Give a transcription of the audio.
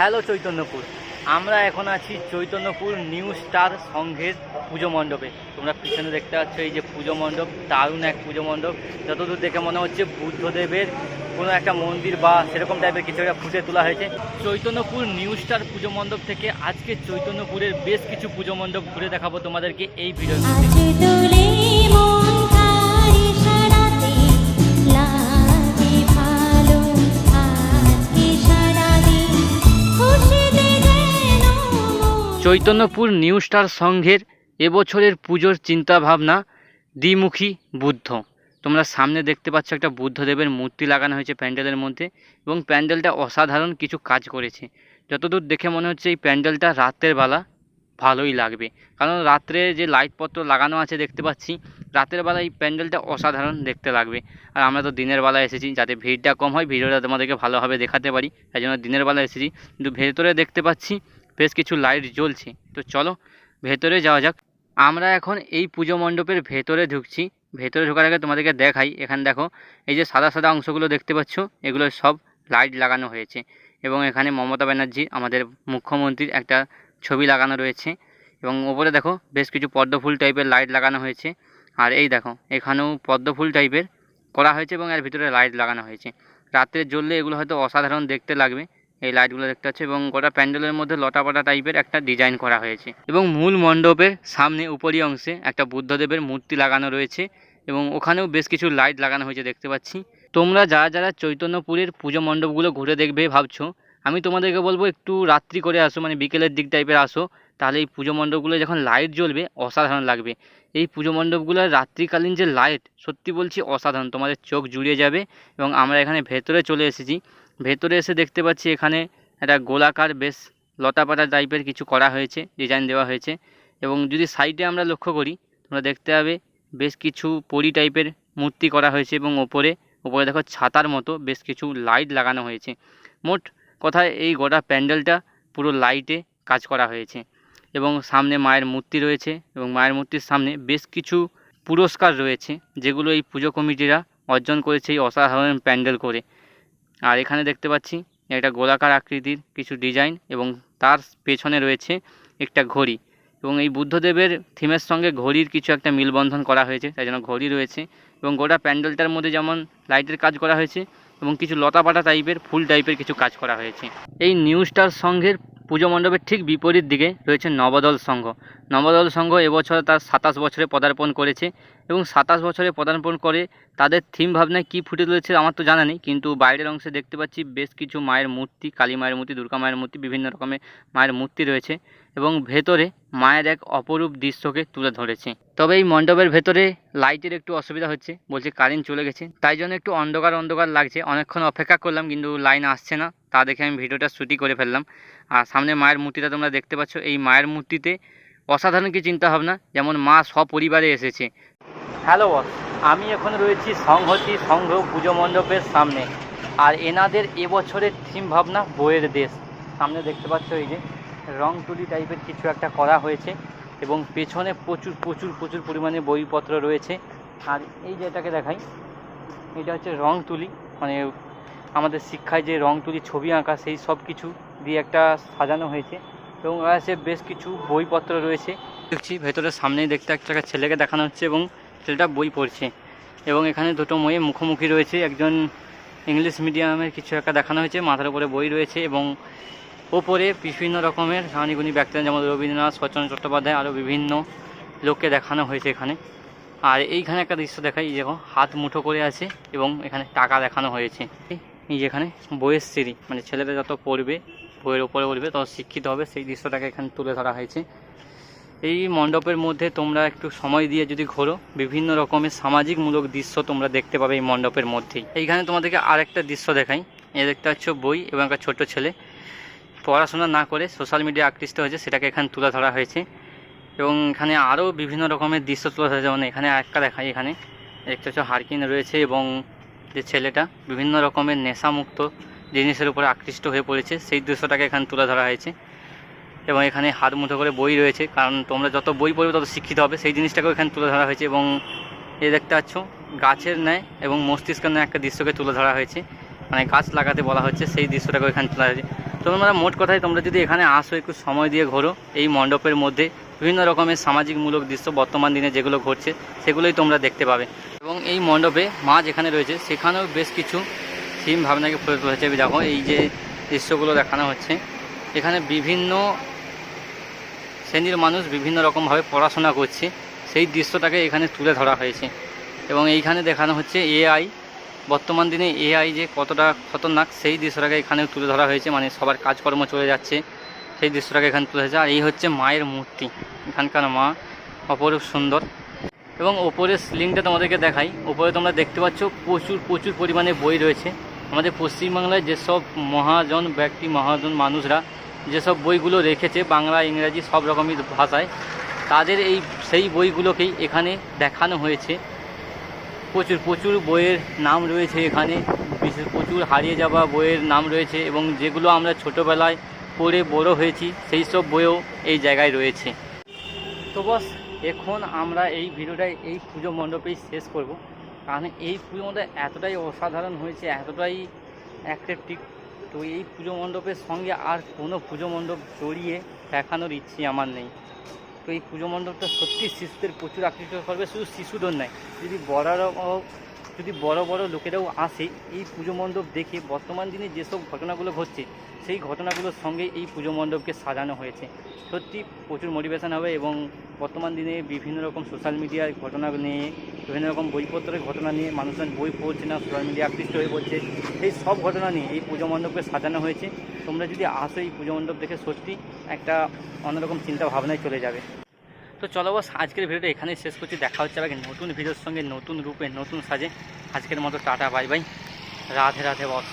Hello Chaitanyapur. আমরা এখন আছি চৈতন্যপুর নিউ স্টার সংঘের পুজো মণ্ডপে। তোমরা পিছনে দেখতে পাচ্ছ এই যে পুজো মণ্ডপ, দারুণ এক পুজো মণ্ডপ। যতদূর দেখে মনে হচ্ছে বুদ্ধদেবের কোনো একটা মন্দির বা সেরকম টাইপের কিছু একটা ফুটে তোলা হয়েছে। চৈতন্যপুর নিউ স্টার পুজো মণ্ডপ থেকে আজকে চৈতন্যপুরের বেশ কিছু পুজো মণ্ডপ ঘুরে দেখাবো তোমাদেরকে এই ভিডিওতে। চৈতন্যপুর নিউ স্টার সংঘের এবছরের পুজোর চিন্তা ভাবনা দ্বিমুখী বুদ্ধ। তোমরা সামনে দেখতে পাচ্ছ একটা বুদ্ধদেবের মূর্তি লাগানো হয়েছে প্যান্ডেলের মধ্যে এবং প্যান্ডেলটা অসাধারণ কিছু কাজ করেছে। যতদূর দেখে মনে হচ্ছে এই প্যান্ডেলটা রাতের বেলা ভালোই লাগবে। কারণ রাত্রে যে লাইটপত্র লাগানো আছে দেখতে পাচ্ছি, রাতের বেলা এই প্যান্ডেলটা অসাধারণ দেখতে লাগবে। আর আমরা তো দিনের বেলা এসেছি, যাতে ভিড়টা কম হয়, ভিডিওটা তোমাদেরকে ভালোভাবে দেখাতে পারি। তাই জন্য দিনের বেলা এসেছি। কিন্তু ভেতরে দেখতে পাচ্ছি বেশ কিছু লাইট জ্বলছে। তো চলো, ভেতরে যাওয়া যাক। আমরা এখন এই পুজো মণ্ডপের ভেতরে ঢুকছি। ভেতরে ঢোকার আগে তোমাদেরকে দেখাই। এখানে দেখো, এই যে সাদা সাদা অংশগুলো দেখতে পাচ্ছ, এগুলো সব লাইট লাগানো হয়েছে। এবং এখানে মমতা ব্যানার্জি, আমাদের মুখ্যমন্ত্রীর একটা ছবি লাগানো রয়েছে। এবং ওপরে দেখো, বেশ কিছু পদ্মফুল টাইপের লাইট লাগানো হয়েছে। আর এই দেখো, এখানেও পদ্মফুল টাইপের করা হয়েছে এবং এর ভিতরে লাইট লাগানো হয়েছে। রাত্রে জ্বললে এগুলো হয়তো অসাধারণ দেখতে লাগবে। এই লাইটগুলো দেখতে পাচ্ছি এবং গোটা প্যান্ডেলের মধ্যে লটাপাটা টাইপের একটা ডিজাইন করা হয়েছে। এবং মূল মণ্ডপের সামনে উপরি অংশে একটা বুদ্ধদেবের মূর্তি লাগানো রয়েছে এবং ওখানেও বেশ কিছু লাইট লাগানো হয়েছে দেখতে পাচ্ছি। তোমরা যারা যারা চৈতন্যপুরের পুজো মণ্ডপগুলো ঘুরে দেখবে ভাবছ, আমি তোমাদেরকে বলব একটু রাত্রি করে আসো মানে বিকেলের দিক টাইপের আসো। তাহলে এই পুজো মণ্ডপগুলো যখন লাইট জ্বলবে, অসাধারণ লাগবে। এই পুজো মণ্ডপগুলোর রাত্রিকালীন যে লাইট সত্যি বলছি অসাধারণ। তোমাদের চোখ জুড়িয়ে যাবে এবং আমরা এখানে ভেতরে চলে এসেছি। ভেতরে এসে দেখতে পাচ্ছি এখানে একটা গোলাকার, বেশ লতাপাতা টাইপের কিছু করা হয়েছে ডিজাইন দেওয়া হয়েছে। এবং যদি সাইডে আমরা লক্ষ্য করি, তোমরা দেখতে পাবে বেশ কিছু পরি টাইপের মূর্তি করা হয়েছে এবং ওপরে ওপরে দেখো ছাতার মতো বেশ কিছু লাইট লাগানো হয়েছে। মোট কথায় এই গোটা প্যান্ডেলটা পুরো লাইটে কাজ করা হয়েছে। এবং সামনে মায়ের মূর্তি রয়েছে এবং মায়ের মূর্তির সামনে বেশ কিছু পুরস্কার রয়েছে, যেগুলো এই পুজো কমিটিরা অর্জন করেছে এই অসাধারণ প্যান্ডেল করে। আর এখানে দেখতে পাচ্ছি একটা গোলাকার আকৃতির কিছু ডিজাইন এবং তার পেছনে রয়েছে একটা ঘড়ি এবং এই বুদ্ধদেবের থিমের সঙ্গে ঘড়ির কিছু একটা মিলবন্ধন করা হয়েছে, তাই জন্য ঘড়ি রয়েছে এবং গোটা প্যান্ডেলটার মধ্যে যেমন লাইটের কাজ করা হয়েছে এবং কিছু লতাপাতা টাইপের ফুল টাইপের কিছু কাজ করা হয়েছে। এই নিউ স্টার পুজো মণ্ডপের ঠিক বিপরীত দিকে রয়েছে নবদল সংঘ। নবদল সংঘ এবছর তার সাতাশ বছরে পদার্পণ করেছে এবং সাতাশ বছরে পদার্পণ করে তাদের থিম ভাবনায় কী ফুটে তুলেছে আমার তো জানা নেই, কিন্তু বাইরের অংশে দেখতে পাচ্ছি বেশ কিছু মায়ের মূর্তি, কালী মায়ের মূর্তি, দুর্গা মায়ের মূর্তি, বিভিন্ন রকমের মায়ের মূর্তি রয়েছে এবং ভেতরে মায়ের এক অপরূপ দৃশ্যকে তুলে ধরেছে। তবে এই মণ্ডপের ভেতরে লাইটের একটু অসুবিধা হচ্ছে, বলছে কারেন্ট চলে গেছে, তাই জন্য একটু অন্ধকার অন্ধকার লাগছে। অনেকক্ষণ অপেক্ষা করলাম কিন্তু লাইন আসছে না। তা দেখে আমি ভিডিওটা শুটই করে ফেললাম। আর সামনে মায়ের মূর্তিটা তোমরা দেখতে পাচ্ছ। এই মায়ের মূর্তিতে অসাধারণ কি চিন্তা ভাবনা যেমন মা সপরিবারে এসেছে। হ্যালো আমি এখন রয়েছি সংহতি সংঘ পুজো মণ্ডপের সামনে। আর এনাদের এবছরের থিম ভাবনা বইয়ের দেশ। সামনে দেখতে পাচ্ছ এই যে রং তুলি টাইপের কিছু একটা করা হয়েছে এবং পেছনে প্রচুর প্রচুর প্রচুর পরিমাণে বইপত্র রয়েছে। আর এই যে এটাকে দেখাই, এটা হচ্ছে রং তুলি মানে আমাদের শিক্ষায় যে রং তুলি, ছবি আঁকা, সেই সব কিছু দিয়ে একটা সাজানো হয়েছে। এবং আছে বেশ কিছু বইপত্র রয়েছে। দেখছি ভেতরের সামনেই দেখতে একটা ছেলেকে দেখানো হচ্ছে এবং ছেলেটা বই পড়ছে। এবং এখানে দুটো মেয়ে মুখোমুখি রয়েছে। একজন ইংলিশ মিডিয়ামের কিছু একটা দেখানো হয়েছে। মাথার উপরে বই রয়েছে এবং ওপরে বিভিন্ন রকমের জ্ঞানীগুণী ব্যক্তিরা যেমন রবীন্দ্রনাথ, শচীন চট্টোপাধ্যায় আরও বিভিন্ন লোককে দেখানো হয়েছে এখানে। আর এইখানে একটা দৃশ্য দেখাই দেখো, হাত মুঠো করে আছে এবং এখানে টাকা দেখানো হয়েছে। যেখানে বইয়ের সিঁড়ি মানে ছেলেরা যত পড়বে, বইয়ের ওপরে উঠবে তত শিক্ষিত হবে। সেই দৃশ্যটাকে এখানে তুলে ধরা হয়েছে। এই মণ্ডপের মধ্যে তোমরা একটু সময় দিয়ে যদি ঘোরো, বিভিন্ন রকমের সামাজিকমূলক দৃশ্য তোমরা দেখতে পাবে এই মণ্ডপের মধ্যেই। এইখানে তোমাদেরকে আরেকটা দৃশ্য দেখাই। এ দেখতে পাচ্ছ বই এবং একটা ছোট ছেলে। পড়াশোনা না করে সোশ্যাল মিডিয়া আকৃষ্ট হয়েছে, সেটাকে এখানে তুলে ধরা হয়েছে। এবং এখানে আরও বিভিন্ন রকমের দৃশ্য তুলে ধরা যেমন এখানে একটা দেখাই এখানে। একটা হচ্ছে হারকিন রয়েছে এবং যে ছেলেটা বিভিন্ন রকমের নেশামুক্ত জিনিসের উপরে আকৃষ্ট হয়ে পড়েছে, সেই দৃশ্যটাকে এখানে তুলে ধরা হয়েছে। এবং এখানে হাত মুঠো করে বই রয়েছে, কারণ তোমরা যত বই পড়বে তত শিক্ষিত হবে, সেই জিনিসটাকেও এখানে তুলে ধরা হয়েছে। এবং এ দেখতে পাচ্ছ, গাছের ন্যায় এবং মস্তিষ্কের ন্যায় একটা দৃশ্যকে তুলে ধরা হয়েছে। মানে গাছ লাগাতে বলা হচ্ছে, সেই দৃশ্যটাকেও এখানে তোলা হয়েছে। তোমরা মোট কথায় তোমরা যদি এখানে আসো, একটু সময় দিয়ে ঘোরো, এই মণ্ডপের মধ্যে বিভিন্ন রকমের সামাজিকমূলক দৃশ্য বর্তমান দিনে যেগুলো ঘটছে, সেগুলোই তোমরা দেখতে পাবে। এবং এই মণ্ডপে মা যেখানে রয়েছে, সেখানেও বেশ কিছু থিম ভাবনাকে তুলেছে। এই দেখো, এই যে দৃশ্যগুলো দেখানো হচ্ছে, এখানে বিভিন্ন শ্রেণির মানুষ বিভিন্ন রকমভাবে পড়াশোনা করছে। সেই দৃশ্যটাকে এখানে তুলে ধরা হয়েছে এবং এইখানে দেখানো হচ্ছে এআই। বর্তমান দিনে এআই যে কতটা খতরনাক, সেই দৃশ্যটাকে এখানে তুলে ধরা হয়েছে মানে সবার কাজকর্ম চলে যাচ্ছে, সেই দৃশ্যটাকে এখানে তুলে ধরেছে আর এই হচ্ছে মায়ের মূর্তি। এখানকার মা অপরূপ সুন্দর। এবং ওপরের সিলিংটা তোমাদেরকে দেখাই। ওপরে তোমরা দেখতে পাচ্ছ প্রচুর প্রচুর পরিমাণে বই রয়েছে। আমাদের পশ্চিমবাংলায় যেসব মহাজন ব্যক্তি, মহাজন মানুষরা যেসব বইগুলো রেখেছে, বাংলা, ইংরাজি সব রকমই ভাষায়, তাদের এই, সেই বইগুলোকেই এখানে দেখানো হয়েছে। প্রচুর প্রচুর বইয়ের নাম রয়েছে এখানে। বিশেষ, প্রচুর হারিয়ে যাওয়া বইয়ের নাম রয়েছে এবং যেগুলো আমরা ছোটোবেলায় পড়ে বড় হয়েছি, সেই সব বইও এই জায়গায় রয়েছে। তো বস এখন আমরা এই ভিডিওটা এই পুজো মণ্ডপেই শেষ করব। কারণ এই পুজো মণ্ডপ এতটাই অসাধারণ হয়েছে, এতটাই অ্যাট্রাকটিভ তো এই পুজো মণ্ডপের সঙ্গে আর কোনো পুজো মণ্ডপ জড়িয়ে দেখানোর ইচ্ছে আমার নেই। তো এই পুজো মণ্ডপটা সত্যি শিশুদের প্রচুর আকৃষ্ট করবে, শুধু শিশুদের নয়, যদি বড়রাও যদি বড় বড় লোকেরাও আসে এই পুজো মণ্ডপ দেখে বর্তমান দিনে যেসব ঘটনাগুলো ঘটছে, সেই ঘটনাগুলোর সঙ্গে এই পুজো মণ্ডপকে সাজানো হয়েছে। সত্যি প্রচুর মোটিভেশন হবে এবং বর্তমান দিনে বিভিন্ন রকম সোশ্যাল মিডিয়ার ঘটনা নিয়ে, বিভিন্ন রকম বইপত্রের ঘটনা নিয়ে মানুষজন বই পড়ছে না সোশ্যাল মিডিয়া আকৃষ্ট হয়ে পড়ছে। এই সব ঘটনা নিয়ে এই পুজো মণ্ডপকে সাজানো হয়েছে। তোমরা যদি আসো এই পুজো মণ্ডপ দেখে সত্যি একটা অন্যরকম চিন্তা ভাবনায় চলে যাবে। তো চলো বস, আজকের ভিডিওটা এখানেই শেষ করছি। দেখা হচ্ছে আবার নতুন ভিডিওর সঙ্গে, নতুন রূপে, নতুন সাজে। আজকের মতো tata bye bye Radhe Radhe boss.